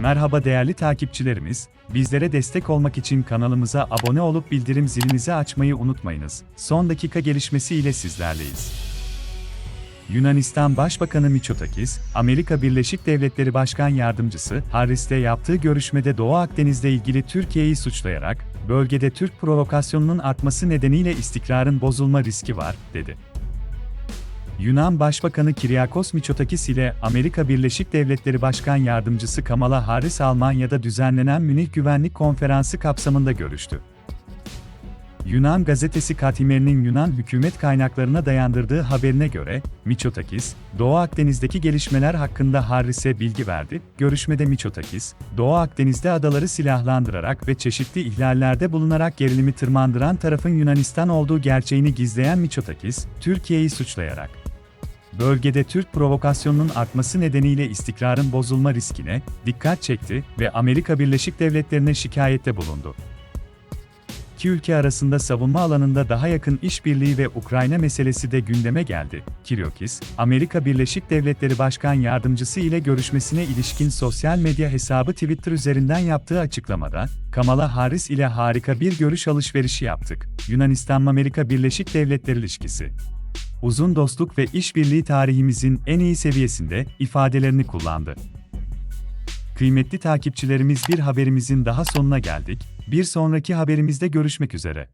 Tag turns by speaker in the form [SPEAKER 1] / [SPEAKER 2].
[SPEAKER 1] Merhaba değerli takipçilerimiz, bizlere destek olmak için kanalımıza abone olup bildirim zilinizi açmayı unutmayınız. Son dakika gelişmesi ile sizlerleyiz. Yunanistan Başbakanı Mitsotakis, Amerika Birleşik Devletleri Başkan Yardımcısı Harris'le yaptığı görüşmede Doğu Akdeniz'le ilgili Türkiye'yi suçlayarak, bölgede Türk provokasyonunun artması nedeniyle istikrarın bozulma riski var, dedi. Yunan Başbakanı Kyriakos Mitsotakis ile Amerika Birleşik Devletleri Başkan Yardımcısı Kamala Harris Almanya'da düzenlenen Münih Güvenlik Konferansı kapsamında görüştü. Yunan gazetesi Katimer'in Yunan hükümet kaynaklarına dayandırdığı haberine göre, Mitsotakis, Doğu Akdeniz'deki gelişmeler hakkında Harris'e bilgi verdi. Görüşmede Mitsotakis, Doğu Akdeniz'de adaları silahlandırarak ve çeşitli ihlallerde bulunarak gerilimi tırmandıran tarafın Yunanistan olduğu gerçeğini gizleyen Mitsotakis, Türkiye'yi suçlayarak, bölgede Türk provokasyonunun artması nedeniyle istikrarın bozulma riskine dikkat çekti ve Amerika Birleşik Devletleri'ne şikayette bulundu. İki ülke arasında savunma alanında daha yakın işbirliği ve Ukrayna meselesi de gündeme geldi. Kiryokis, Amerika Birleşik Devletleri Başkan Yardımcısı ile görüşmesine ilişkin sosyal medya hesabı Twitter üzerinden yaptığı açıklamada, Kamala Harris ile harika bir görüş alışverişi yaptık. Yunanistan-Amerika Birleşik Devletleri ilişkisi uzun dostluk ve işbirliği tarihimizin en iyi seviyesinde ifadelerini kullandı. Kıymetli takipçilerimiz bir haberimizin daha sonuna geldik. Bir sonraki haberimizde görüşmek üzere.